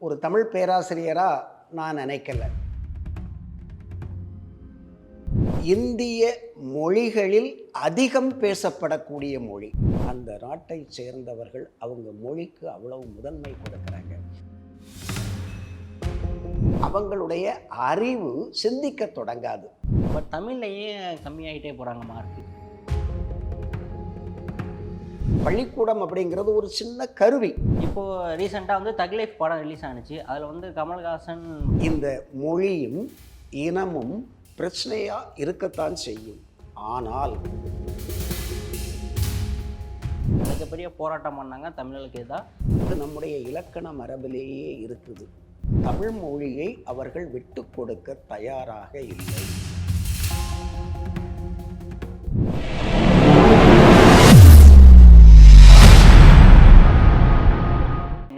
ஒரு தமிழ் பேராசிரியராக நான் நினைக்கலை. இந்திய மொழிகளில் அதிகம் பேசப்படக்கூடிய மொழி. அந்த நாட்டை சேர்ந்தவர்கள் அவங்க மொழிக்கு அவ்வளவு முதன்மை கொடுக்குறாங்க. அவங்களுடைய அறிவு சிந்திக்க தொடங்காது. இப்போ தமிழ்லையே கம்மியாயிட்டே போகிறாங்க மார்க்கு பள்ளிக்கூடம் அப்படிங்கிறது ஒரு சின்ன கருவி. இப்போது ரீசெண்டாக வந்து தக் லைஃப் படம் ரிலீஸ் ஆனுச்சு. அதில் வந்து கமல்ஹாசன் இந்த மொழியும் இனமும் பிரச்சனையா இருக்கத்தான் செய்யும். ஆனால் மிகப்பெரிய போராட்டம் பண்ணாங்க தமிழர்களுக்கு எதிராக இது நம்முடைய இலக்கண மரபிலேயே இருக்குது. தமிழ் மொழியை அவர்கள் விட்டு கொடுக்க தயாராக இல்லை.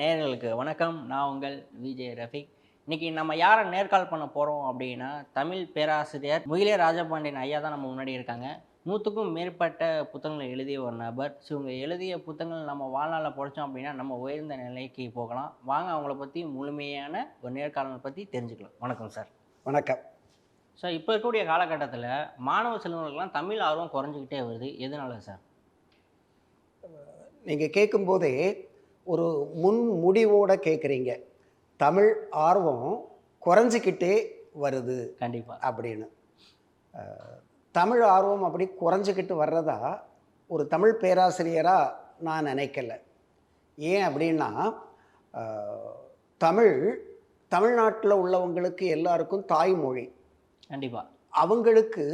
நேயர்களுக்கு வணக்கம். நான் உங்கள் விஜய் ரஃபிக். இன்னைக்கு நம்ம யாரை நேர்கால் பண்ண போகிறோம் அப்படின்னா தமிழ் பேராசிரியர் முகிலே ராஜபாண்டியன் ஐயா தான் நம்ம முன்னாடி இருக்காங்க. நூற்றுக்கும் மேற்பட்ட புத்தகங்களை எழுதிய ஒரு நபர். ஸோ இவங்க எழுதிய புத்தகங்கள் நம்ம வாழ்நாளில் படித்தோம் அப்படின்னா நம்ம உயர்ந்த நிலைக்கு போகலாம். வாங்க அவங்கள பற்றி முழுமையான ஒரு நேர்காணலை பற்றி தெரிஞ்சுக்கலாம். வணக்கம் சார். வணக்கம். ஸோ இப்போ இருக்கக்கூடிய காலகட்டத்தில் மாணவ செல்வங்களுக்கெல்லாம் தமிழ் ஆர்வம் குறைஞ்சிக்கிட்டே வருது. எதனால சார்? நீங்கள் கேட்கும்போதே ஒரு முன் முடிவோட கேட்குறீங்க தமிழ் ஆர்வம் குறைஞ்சிக்கிட்டே வருது கண்டிப்பாக அப்படின்னு. தமிழ் ஆர்வம் அப்படி குறைஞ்சிக்கிட்டு வர்றதா ஒரு தமிழ் பேராசிரியராக நான் நினைக்கல. ஏன் அப்படின்னா தமிழ் தமிழ்நாட்டில் உள்ளவங்களுக்கு எல்லாருக்கும் தாய்மொழி. கண்டிப்பாக அவங்களுக்கு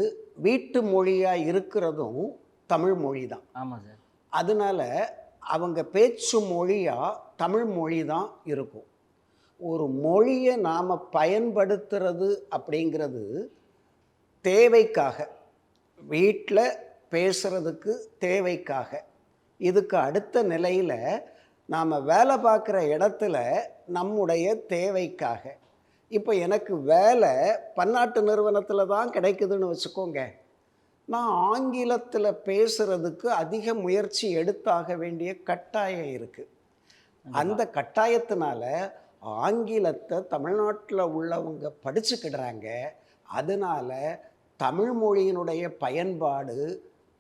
வீட்டு மொழியாக இருக்கிறதும் தமிழ் மொழி தான் ஆமாம் சார். அதனால அவங்க பேச்சு மொழியாக தமிழ் மொழி தான் இருக்கும். ஒரு மொழியை நாம் பயன்படுத்துறது அப்படிங்கிறது தேவைக்காக. வீட்டில் பேசுகிறதுக்கு தேவைக்காக. இதுக்கு அடுத்த நிலையில் நாம் வேலை பார்க்குற இடத்துல நம்முடைய தேவைக்காக. இப்போ எனக்கு வேலை பன்னாட்டு நிறுவனத்தில் தான் கிடைக்குதுன்னு வச்சுக்கோங்க. நான் ஆங்கிலத்தில் பேசுகிறதுக்கு அதிக முயற்சி எடுத்தாக வேண்டிய கட்டாயம் இருக்குது அந்த கட்டாயத்தினால ஆங்கிலத்தை தமிழ்நாட்டில் உள்ளவங்க படிச்சுக்கிடுறாங்க. அதனால தமிழ் மொழியினுடைய பயன்பாடு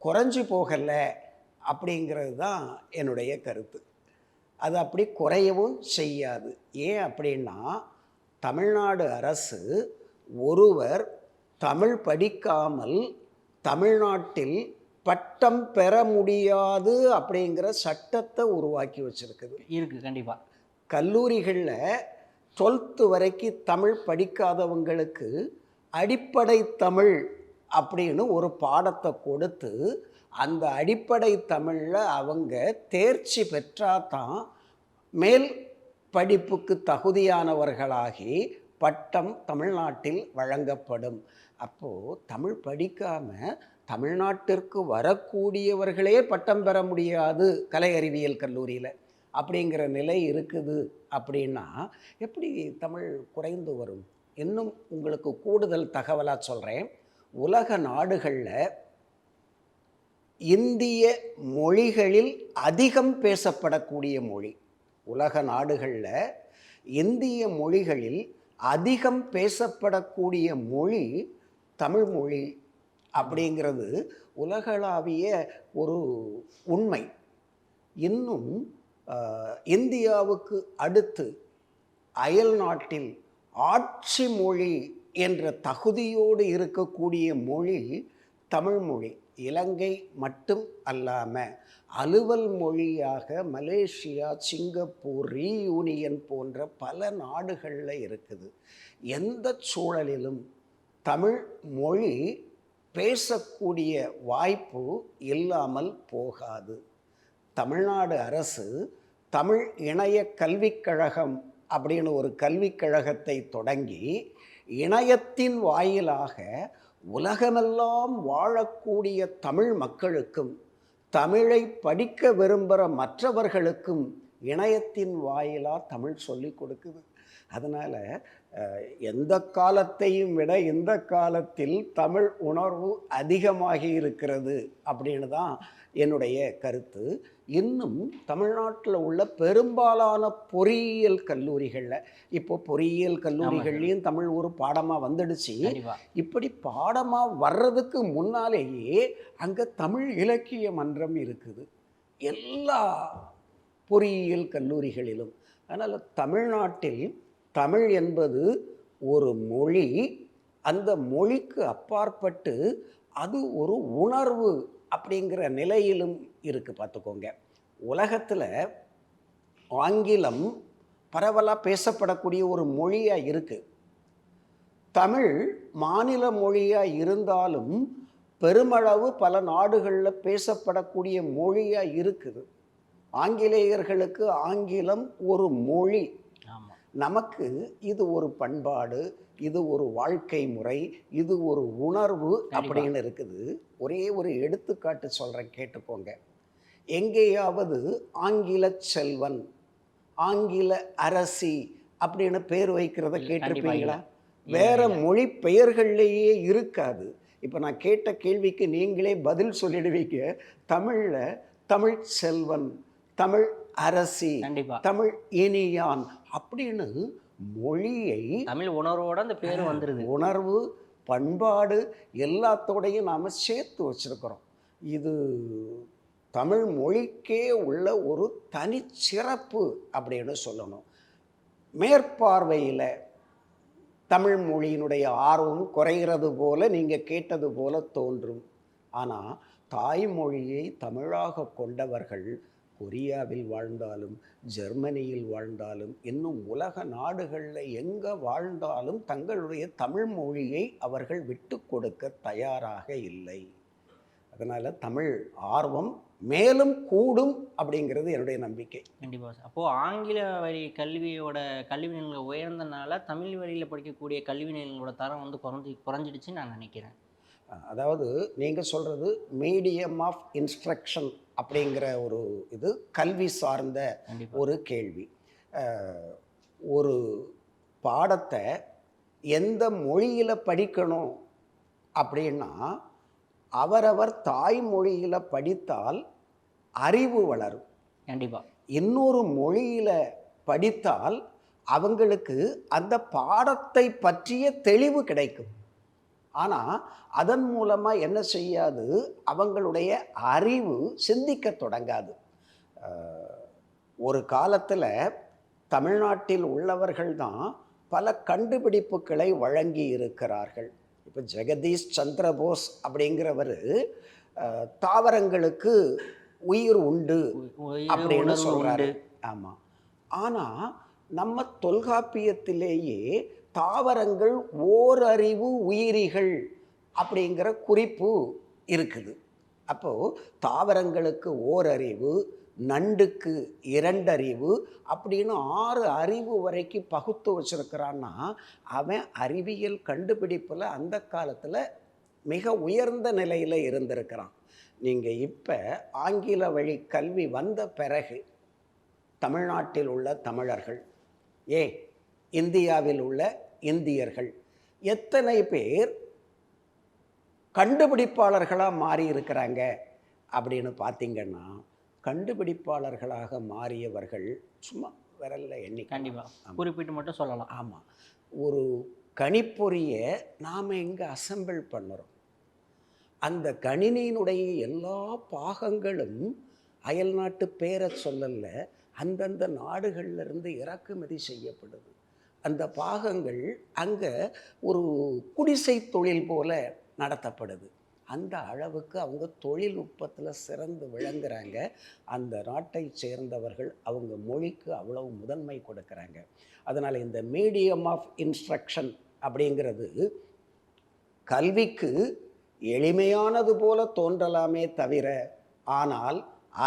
குறைஞ்சி போகலை அப்படிங்கிறது தான் என்னுடைய கருத்து. அது அப்படி குறையவும் செய்யாது. ஏன் அப்படின்னா தமிழ்நாடு அரசு ஒருவர் தமிழ் படிக்காமல் தமிழ்நாட்டில் பட்டம் பெற முடியாது அப்படிங்கிற சட்டத்தை உருவாக்கி வச்சிருக்குது. இருக்குது கண்டிப்பாக கல்லூரிகளில் டுவெல்த்து வரைக்கும் தமிழ் படிக்காதவங்களுக்கு அடிப்படை தமிழ் அப்படின்னு ஒரு பாடத்தை கொடுத்து அந்த அடிப்படை தமிழில் அவங்க தேர்ச்சி பெற்றாதான் மேல் படிப்புக்கு தகுதியானவர்களாகி பட்டம் தமிழ்நாட்டில் வழங்கப்படும். அப்போது தமிழ் படிக்காமல் தமிழ்நாட்டிற்கு வரக்கூடியவர்களே பட்டம் பெற முடியாது கலை அறிவியல் கல்லூரியில். அப்படிங்கிற நிலை இருக்குது அப்படின்னா எப்படி தமிழ் குறைந்து வரும்? இன்னும் உங்களுக்கு கூடுதல் தகவலாக சொல்கிறேன் உலக நாடுகளில் இந்திய மொழிகளில் அதிகம் பேசப்படக்கூடிய மொழி. உலக நாடுகளில் இந்திய மொழிகளில் அதிகம் பேசப்படக்கூடிய மொழி தமிழ் மொழி அப்படிங்கிறது உலகளாவிய ஒரு உண்மை. இன்னும் இந்தியாவுக்கு அடுத்து அயல் நாட்டில் ஆட்சி மொழி என்ற தகுதியோடு இருக்கக்கூடிய மொழி தமிழ்மொழி இலங்கை மட்டும் அல்லாமல் அலுவல் மொழியாக மலேசியா சிங்கப்பூர் ரீயூனியன் போன்ற பல நாடுகளில் இருக்குது. எந்த சூழலிலும் தமிழ் மொழி பேசக்கூடிய வாய்ப்பு இல்லாமல் போகாது. தமிழ்நாடு அரசு தமிழ் இணைய கல்விக்கழகம் அப்படின்னு ஒரு கல்விக்கழகத்தை தொடங்கி இணையத்தின் வாயிலாக உலகமெல்லாம் வாழக்கூடிய தமிழ் மக்களுக்கும் தமிழை படிக்க விரும்புகிற மற்றவர்களுக்கும் இணையத்தின் வாயிலாக தமிழ் சொல்லி கொடுக்குது. அதனால் எந்த காலத்தையும் விட இந்த காலத்தில் தமிழ் உணர்வு அதிகமாகி இருக்கிறது அப்படின்னு தான் என்னுடைய கருத்து. இன்னும் தமிழ்நாட்டில் உள்ள பெரும்பாலான பொறியியல் கல்லூரிகளில் இப்போ பொறியியல் கல்லூரிகள்லேயும் தமிழ் ஒரு பாடமாக வந்துடுச்சு. இப்படி பாடமாக வர்றதுக்கு முன்னாலேயே அங்கே தமிழ் இலக்கிய மன்றம் இருக்குது. எல்லா பொறியியல் கல்லூரிகளிலும். அதனால் தமிழ்நாட்டில் தமிழ் என்பது ஒரு மொழி. அந்த மொழிக்கு அப்பாற்பட்டு அது ஒரு உணர்வு அப்படிங்கிற நிலையிலும் இருக்குது பார்த்துக்கோங்க. உலகத்தில் ஆங்கிலம் பரவலாக பேசப்படக்கூடிய ஒரு மொழியாக இருக்குது தமிழ் மாநில மொழியாக இருந்தாலும் பெருமளவு பல நாடுகளில் பேசப்படக்கூடிய மொழியாக இருக்குது. ஆங்கிலேயர்களுக்கு ஆங்கிலம் ஒரு மொழி. நமக்கு இது ஒரு பண்பாடு இது ஒரு வாழ்க்கை முறை இது ஒரு உணர்வு அப்படின்னு இருக்குது. ஒரே ஒரு எடுத்துக்காட்டு சொல்கிறேன் கேட்டுக்கோங்க. எங்கேயாவது ஆங்கில செல்வன் ஆங்கில அரசி அப்படின்னு பேர் வைக்கிறத கேட்டிருப்பீங்களா? வேற மொழி பெயர்கள்லேயே இருக்காது. இப்போ நான் கேட்ட கேள்விக்கு நீங்களே பதில் சொல்லிடுவீங்க. தமிழில் தமிழ் செல்வன் தமிழ் அரசி கண்டிப்பா. தமிழ் இனியான் அப்படின்னு மொழியை தமிழ் உணர்வோட அந்த பேர் வந்துருது. உணர்வு பண்பாடு எல்லாத்தோடையும் நாம் சேர்த்து வச்சிருக்கிறோம். இது தமிழ் மொழிக்கே உள்ள ஒரு தனிச்சிறப்பு அப்படின்னு சொல்லணும். மேற்பார்வையில் தமிழ் மொழியினுடைய ஆர்வம் குறைகிறது போல நீங்கள் கேட்டது போல தோன்றும். ஆனால் தாய்மொழியை தமிழாக கொண்டவர்கள் கொரியாவில் வாழ்ந்தாலும் ஜெர்மனியில் வாழ்ந்தாலும் இன்னும் உலக நாடுகளில் எங்கே வாழ்ந்தாலும் தங்களுடைய தமிழ் மொழியை அவர்கள் விட்டு கொடுக்க தயாராக இல்லை. அதனால் தமிழ் ஆர்வம் மேலும் கூடும் அப்படிங்கிறது என்னுடைய நம்பிக்கை. கண்டிப்பாக சார். அப்போது ஆங்கில வழி கல்வியோட கல்வி நிலையங்கள் உயர்ந்தனால தமிழ் வழியில் படிக்கக்கூடிய கல்வி நிலையங்களோட தரம் வந்து குறைஞ்சி குறைஞ்சிடுச்சுன்னு நான் நினைக்கிறேன். அதாவது நீங்கள் சொல்கிறது மீடியம் ஆஃப் இன்ஸ்ட்ரக்ஷன் அப்படிங்கிற ஒரு இது கல்வி சார்ந்த ஒரு கேள்வி. ஒரு பாடத்தை எந்த மொழியில் படிக்கணும் அப்படின்னா அவரவர் தாய்மொழியில் படித்தால் அறிவு வளரும். கண்டிப்பா. இன்னொரு மொழியில் படித்தால் அவங்களுக்கு அந்த பாடத்தை பற்றிய தெளிவு கிடைக்கும். ஆனால் அதன் மூலமாக என்ன செய்யாது? அவங்களுடைய அறிவு சிந்திக்க தொடங்காது. ஒரு காலத்தில் தமிழ்நாட்டில் உள்ளவர்கள் தான் பல கண்டுபிடிப்புகளை வழங்கி இருக்கிறார்கள். இப்போ ஜெகதீஷ் சந்திரபோஸ் அப்படிங்கிறவர் தாவரங்களுக்கு உயிர் உண்டு அப்படின்னு உண்டு. ஆமாம் ஆனால் நம்ம தொல்காப்பியத்திலேயே தாவரங்கள் ஓரறிவு உயிரிகள் அப்படிங்கிற குறிப்பு இருக்குது. அப்போது தாவரங்களுக்கு ஓரறிவு நண்டுக்கு இரண்டறிவு அப்படின்னு ஆறு அறிவு வரைக்கும் பகுத்து வச்சுருக்கிறான்னா அவன் அறிவியல் கண்டுபிடிப்பில் அந்த காலத்தில் மிக உயர்ந்த நிலையில் இருந்திருக்கிறான். நீங்கள் இப்போ ஆங்கில வழி கல்வி வந்த பிறகு தமிழ்நாட்டில் உள்ள தமிழர்கள் ஏ இந்தியாவில் உள்ள இந்தியர்கள். எத்தனை பேர் கண்டுபிடிப்பாளர்களாக மாறி இருக்கிறாங்க அப்படின்னு பார்த்தீங்கன்னா கண்டுபிடிப்பாளர்களாக மாறியவர்கள் சும்மா விரல்ல எண்ணிக்கை கண்டிப்பா. குறிப்பிட்டு மட்டும் சொல்லலாம். ஆமாம் ஒரு கணிப்பொறியை நாம் எங்கே அசெம்பிள் பண்ணுறோம்? அந்த கணினியினுடைய எல்லா பாகங்களும் அயல்நாட்டு பேரை சொல்லல அந்தந்த நாடுகள்ல இருந்து இறக்குமதி செய்யப்படுது. அந்த பாகங்கள் அங்கே ஒரு குடிசை தொழில் போல நடத்தப்படுது. அந்த அளவுக்கு அவங்க தொழில்நுட்பத்தில் சிறந்து விளங்குறாங்க. அந்த நாட்டை சேர்ந்தவர்கள் அவங்க மொழிக்கு அவ்வளவு முதன்மை கொடுக்குறாங்க. அதனால் இந்த மீடியம் ஆஃப் இன்ஸ்ட்ரக்ஷன் அப்படிங்கிறது கல்விக்கு எளிமையானது போல தோன்றலாமே தவிர ஆனால்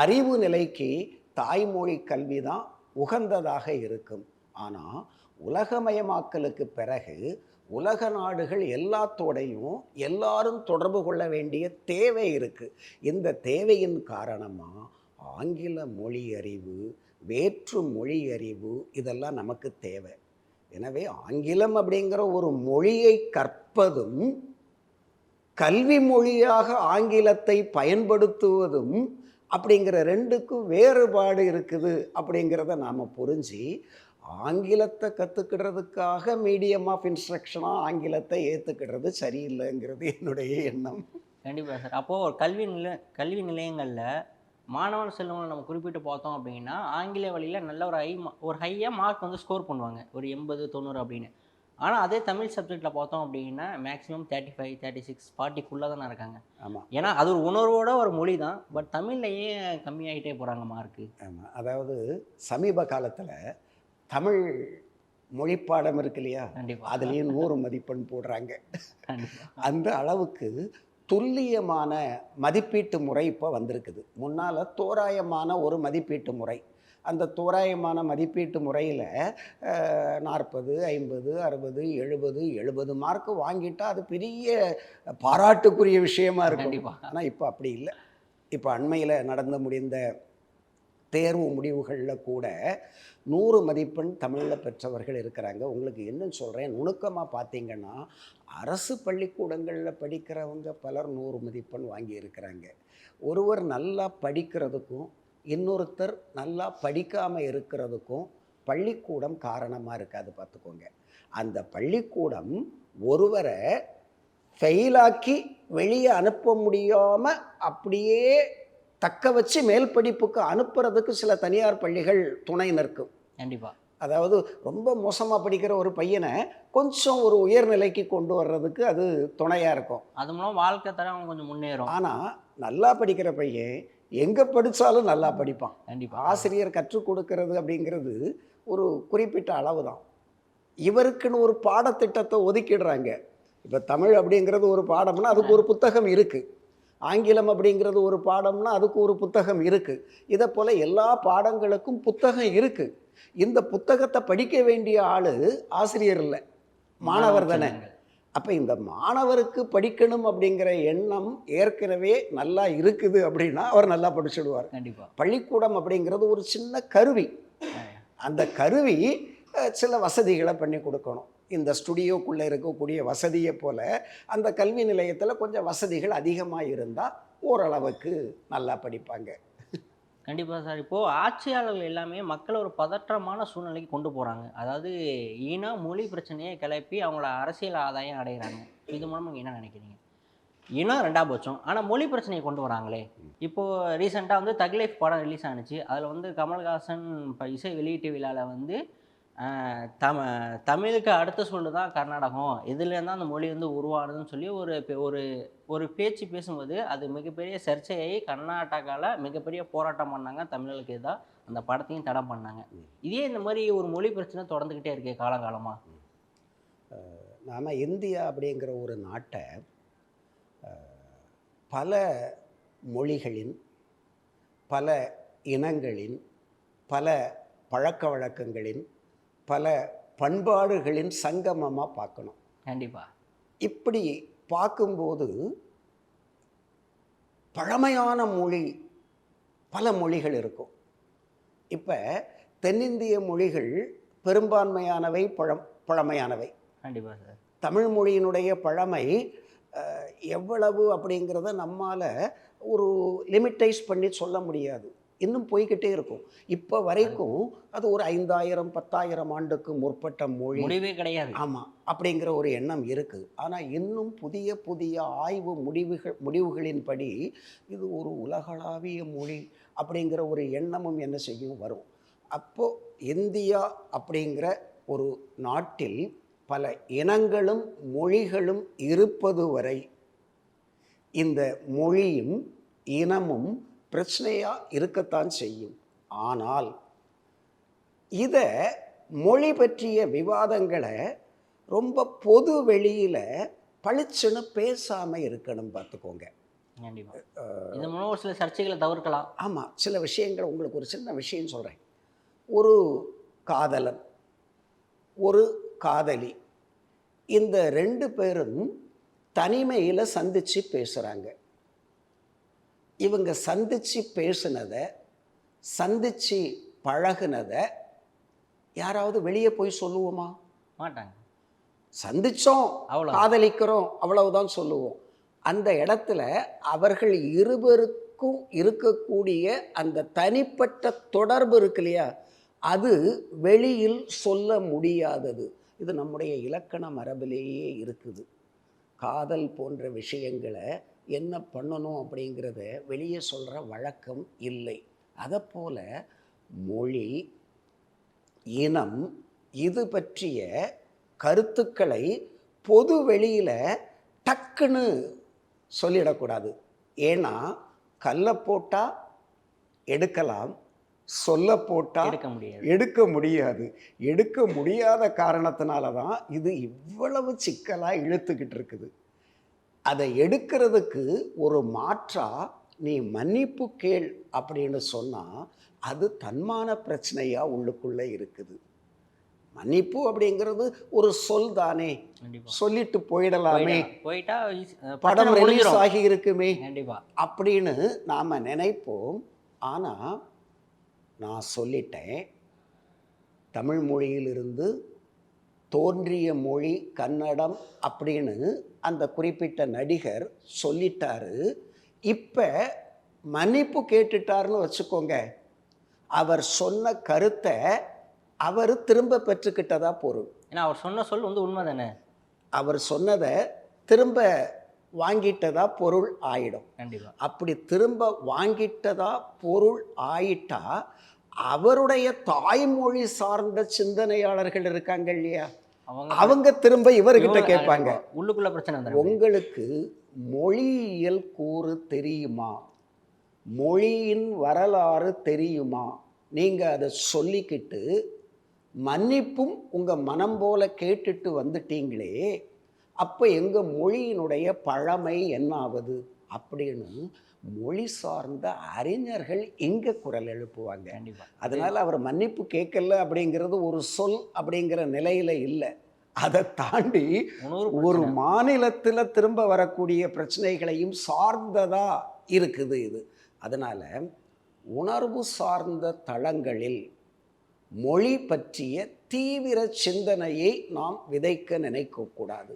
அறிவு நிலைக்கு தாய்மொழி கல்வி தான் உகந்ததாக இருக்கும். ஆனால் உலகமயமாக்கலுக்கு பிறகு உலக நாடுகள் எல்லாத்தோடையும் எல்லாரும் தொடர்பு கொள்ள வேண்டிய தேவை இருக்குது இந்த தேவையின் காரணமாக ஆங்கில மொழி அறிவு வேற்று மொழி அறிவு இதெல்லாம் நமக்கு தேவை. எனவே ஆங்கிலம் அப்படிங்கிற ஒரு மொழியை கற்பதும் கல்வி மொழியாக ஆங்கிலத்தை பயன்படுத்துவதும் அப்படிங்கிற ரெண்டுக்கும் வேறுபாடு இருக்குது அப்படிங்கிறத நாம் புரிஞ்சு ஆங்கிலத்தை கற்றுக்கிடுறதுக்காக மீடியம் ஆஃப் இன்ஸ்ட்ரக்ஷனாக ஆங்கிலத்தை ஏற்றுக்கிடுறது சரியில்லைங்கிறது என்னுடைய எண்ணம். கண்டிப்பாக சார். அப்போது ஒரு கல்வி நிலை கல்வி நிலையங்களில் மாணவன் செல்வங்களை நம்ம குறிப்பிட்டு பார்த்தோம் அப்படின்னா ஆங்கில வழியில் நல்ல ஒரு ஹை ஒரு ஹையாக மார்க் வந்து ஸ்கோர் பண்ணுவாங்க. ஒரு எண்பது தொண்ணூறு அப்படின்னு. ஆனால் அதே தமிழ் சப்ஜெக்டில் பார்த்தோம் அப்படின்னா maximum thirty five thirty six ஃபார்ட்டிக்குள்ளே தானே இருக்காங்க. ஆமாம் ஏன்னா அது ஒரு உணர்வோட ஒரு மொழி தான். பட் தமிழில் ஏன் கம்மியாகிட்டே போகிறாங்க மார்க்கு ஆமாம் அதாவது சமீப காலத்தில் தமிழ் மொழிப்பாடம் இருக்கு இல்லையா? அதுலேயும் நூறு மதிப்பெண் போடுறாங்க. அந்த அளவுக்கு துல்லியமான மதிப்பீட்டு முறை இப்போ வந்திருக்குது. முன்னால் தோராயமான ஒரு மதிப்பீட்டு முறை. அந்த தோராயமான மதிப்பீட்டு முறையில் நாற்பது ஐம்பது அறுபது எழுபது எழுபது மார்க் வாங்கிட்டா அது பெரிய பாராட்டுக்குரிய விஷயமா இருக்கும். ஆனால் இப்போ அப்படி இல்லை. இப்போ அண்மையில் நடந்து முடிந்த தேர்வு முடிவுகளில் கூட நூறு மதிப்பெண் தமிழில் பெற்றவர்கள் இருக்கிறாங்க. உங்களுக்கு என்னன்னு சொல்கிறேன் நுணுக்கமாக பார்த்தீங்கன்னா அரசு பள்ளிக்கூடங்களில் படிக்கிறவங்க பலர் நூறு மதிப்பெண் வாங்கி இருக்கிறாங்க. ஒருவர் நல்லா படிக்கிறதுக்கும் இன்னொருத்தர் நல்லா படிக்காமல் இருக்கிறதுக்கும் பள்ளிக்கூடம் காரணமாக இருக்காது பார்த்துக்கோங்க. அந்த பள்ளிக்கூடம் ஒருவரை ஃபெயிலாக்கி வெளியே அனுப்ப முடியாமல் அப்படியே தக்க வச்சு மேல் படிப்புக்கு அனுப்புறதுக்கு சில தனியார் பள்ளிகள் துணை நிற்கும். கண்டிப்பாக அதாவது ரொம்ப மோசமாக படிக்கிற ஒரு பையனை கொஞ்சம் ஒரு உயர்நிலைக்கு கொண்டு வர்றதுக்கு அது துணையாக இருக்கும். அது மூலம் வாழ்க்கை தரம் அவங்க கொஞ்சம் முன்னேறும். ஆனால் நல்லா படிக்கிற பையன் எங்கே படித்தாலும் நல்லா படிப்பான். கண்டிப்பாக ஆசிரியர் கற்றுக் கொடுக்கறது அப்படிங்கிறது ஒரு குறிப்பிட்ட அளவு தான் இவருக்குன்னு ஒரு பாடத்திட்டத்தை ஒதுக்கிடுறாங்க. இப்போ தமிழ் அப்படிங்கிறது ஒரு பாடம்னா அதுக்கு ஒரு புத்தகம் இருக்குது ஆங்கிலம் அப்படிங்கிறது ஒரு பாடம்னா அதுக்கு ஒரு புத்தகம் இருக்குது இதை போல் எல்லா பாடங்களுக்கும் புத்தகம் இருக்குது இந்த புத்தகத்தை படிக்க வேண்டிய ஆள் ஆசிரியர் இல்லை. மாணவர் தானே. அப்போ இந்த மாணவருக்கு படிக்கணும் அப்படிங்கிற எண்ணம் ஏற்கனவே நல்லா இருக்குது அப்படின்னா அவர் நல்லா படிச்சுடுவார். கண்டிப்பாக பள்ளிக்கூடம் அப்படிங்கிறது ஒரு சின்ன கருவி. அந்த கருவி சில வசதிகளை பண்ணி கொடுக்கணும். இந்த ஸ்டுடியோக்குள்ளே இருக்கக்கூடிய வசதியை போல் அந்த கல்வி நிலையத்தில் கொஞ்சம் வசதிகள் அதிகமாக இருந்தால் ஓரளவுக்கு நல்லா படிப்பாங்க. கண்டிப்பாக சார். இப்போது ஆட்சியாளர்கள் எல்லாமே மக்களை ஒரு பதற்றமான சூழ்நிலைக்கு கொண்டு போகிறாங்க அதாவது ஈனா மொழி பிரச்சனையை கிளப்பி அவங்கள அரசியல் ஆதாயம் அடைகிறாங்க இது மூலமாக நீங்கள் என்ன நினைக்கிறீங்க? இனம் ரெண்டாம் பட்சம் ஆனால் மொழி பிரச்சனையை கொண்டு வராங்களே. இப்போது ரீசெண்டாக வந்து தக்லைஃப் படம் ரிலீஸ் ஆனுச்சு. அதில் வந்து கமல்ஹாசன் இப்போ இசை வெளியீட்டு விழாவில் வந்து தம தமிழுக்கு அடுத்த சொல்லு தான் கர்நாடகம். இதுலேருந்து அந்த மொழி வந்து உருவானதுன்னு சொல்லி ஒரு ஒரு ஒரு பேச்சு பேசும்போது அது மிகப்பெரிய சர்ச்சையாகி கர்நாடகாவில் மிகப்பெரிய போராட்டம் பண்ணாங்க. தமிழர்களுக்கு எதிராக அந்த படத்தையும் தடை பண்ணாங்க. இதே இந்த மாதிரி ஒரு மொழி பிரச்சனை தொடர்ந்துக்கிட்டே இருக்கே காலங்காலமாக நாம் இந்தியா அப்படிங்கிற ஒரு நாட்டை பல மொழிகளின் பல இனங்களின் பல பழக்க வழக்கங்களின் பல பண்பாடுகளின் சங்கமமாக பார்க்கணும். கண்டிப்பாக இப்படி பார்க்கும்போது பழமையான மொழி பல மொழிகள் இருக்கும். இப்போ தென்னிந்திய மொழிகள் பெரும்பான்மையானவை பழம் பழமையானவை. கண்டிப்பாக சார். தமிழ் மொழியினுடைய பழமை எவ்வளவு அப்படிங்கிறத நம்மால் ஒரு லிமிட்டைஸ் பண்ணி சொல்ல முடியாது. இன்னும் போய்கிட்டே இருக்கும். இப்போ வரைக்கும் அது ஒரு ஐந்தாயிரம் பத்தாயிரம் ஆண்டுக்கு முற்பட்ட மொழி. முடிவே கிடையாது. ஆமாம் அப்படிங்கிற ஒரு எண்ணம் இருக்குது. ஆனால் இன்னும் புதிய புதிய ஆய்வு முடிவுகள் முடிவுகளின்படி இது ஒரு உலகளாவிய மொழி அப்படிங்கிற ஒரு எண்ணமும் என்ன செய்யும்? வரும். அப்போது இந்தியா அப்படிங்கிற ஒரு நாட்டில் பல இனங்களும் மொழிகளும் இருப்பது வரை இந்த மொழியும் இனமும் பிரச்சனையாக இருக்கத்தான் செய்யும். ஆனால் இதை மொழி பற்றிய விவாதங்களை ரொம்ப பொது வெளியில் பளிச்சுன்னு பேசாமல் இருக்கணும் பார்த்துக்கோங்க கண்டிப்பாக இது மூலம் ஒரு சில சர்ச்சைகளை தவிர்க்கலாம். ஆமாம் சில விஷயங்கள் உங்களுக்கு ஒரு சின்ன விஷயம் சொல்கிறேன் ஒரு காதலன் ஒரு காதலி இந்த ரெண்டு பேரும் தனிமையில் சந்தித்து பேசுகிறாங்க இவங்க சந்தித்து பேசுனதை சந்தித்து பழகுனதை யாராவது வெளியே போய் சொல்லுவோமா? மாட்டாங்க. சந்திச்சோம் அவ்வளோ காதலிக்கிறோம் அவ்வளவுதான் சொல்லுவோம். அந்த இடத்துல அவர்கள் இருவருக்கும் இருக்கக்கூடிய அந்த தனிப்பட்ட தொடர்பு இருக்கு இல்லையா? அது வெளியில் சொல்ல முடியாதது. இது நம்முடைய இலக்கண மரபிலேயே இருக்குது. காதல் போன்ற விஷயங்களை என்ன பண்ணணும் அப்படிங்கிறத வெளியே சொல்கிற வழக்கம் இல்லை. அதை போல மொழி இனம் இது பற்றிய கருத்துக்களை பொது வெளியில் டக்குன்னு சொல்லிடக்கூடாது. ஏன்னா கல்லை போட்டால் எடுக்கலாம் சொல்ல போட்டால் எடுக்க முடியாது. எடுக்க முடியாது. எடுக்க முடியாத காரணத்தினால தான் இது இவ்வளவு சிக்கலாக இழுத்துக்கிட்டு இருக்குது. அதை எடுக்கிறதுக்கு ஒரு மாற்றா நீ மன்னிப்பு கேள் அப்படின்னு சொன்னால் அது தன்மான பிரச்சனையாக உள்ளுக்குள்ளே இருக்குது. மன்னிப்பு அப்படிங்கிறது ஒரு சொல் தானே. சொல்லிட்டு போயிடலாமே. போயிட்டா படம் ரிலீஸ் ஆகி இருக்குமே அப்படின்னு நாம் நினைப்போம். ஆனால் நான் சொல்லிட்டேன். தமிழ் மொழியிலிருந்து தோன்றிய மொழி கன்னடம் அப்படின்னு அந்த குறிப்பிட்ட நடிகர் சொல்லிட்டாரு. இப்போ மன்னிப்பு கேட்டுட்டாருன்னு வச்சுக்கோங்க. அவர் சொன்ன கருத்தை அவர் திரும்ப பெற்றுக்கிட்டதா பொருள். ஏன்னா அவர் சொன்ன சொல் வந்து உண்மை தானே? அவர் சொன்னதை திரும்ப வாங்கிட்டதா பொருள் ஆயிடும். கண்டிப்பா. அப்படி திரும்ப வாங்கிட்டதா பொருள் ஆயிட்டா அவருடைய தாய்மொழி சார்ந்த சிந்தனையாளர்கள் இருக்காங்க இல்லையா? அவங்க திரும்ப இவர்கிட்ட கேட்பாங்க. உள்ளுக்குள்ள பிரச்சனை உங்களுக்கு மொழியியல் கூறு தெரியுமா? மொழியின் வரலாறு தெரியுமா? நீங்க அதை சொல்லிக்கிட்டு மன்னிப்பும் உங்க மனம் போல கேட்டுட்டு வந்துட்டீங்களே அப்போ எங்க மொழியினுடைய பழமை என்ன ஆகுது அப்படின்னு மொழி சார்ந்த அறிஞர்கள் இங்க குரல் எழுப்புவாங்க? அதனால அவர் மன்னிப்பு கேட்கல அப்படிங்கிறது ஒரு சொல் அப்படிங்கிற நிலையில இல்லை. அதை தாண்டி ஒரு. மாநிலத்தில் திரும்ப வரக்கூடிய பிரச்சனைகளையும் சார்ந்ததா இருக்குது இது. அதனால உணர்வு சார்ந்த தளங்களில் மொழி பற்றிய தீவிர சிந்தனையை நாம் விதைக்க நினைக்கக்கூடாது.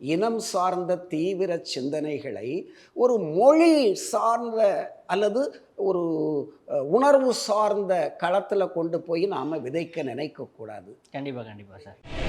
இனம் சார்ந்த தீவிர சிந்தனைகளை ஒரு மொழி சார்ந்த அல்லது ஒரு உணர்வு சார்ந்த களத்தில் கொண்டு போய் நாம் விதைக்க நினைக்கக்கூடாது. கண்டிப்பாக கண்டிப்பாக சார்.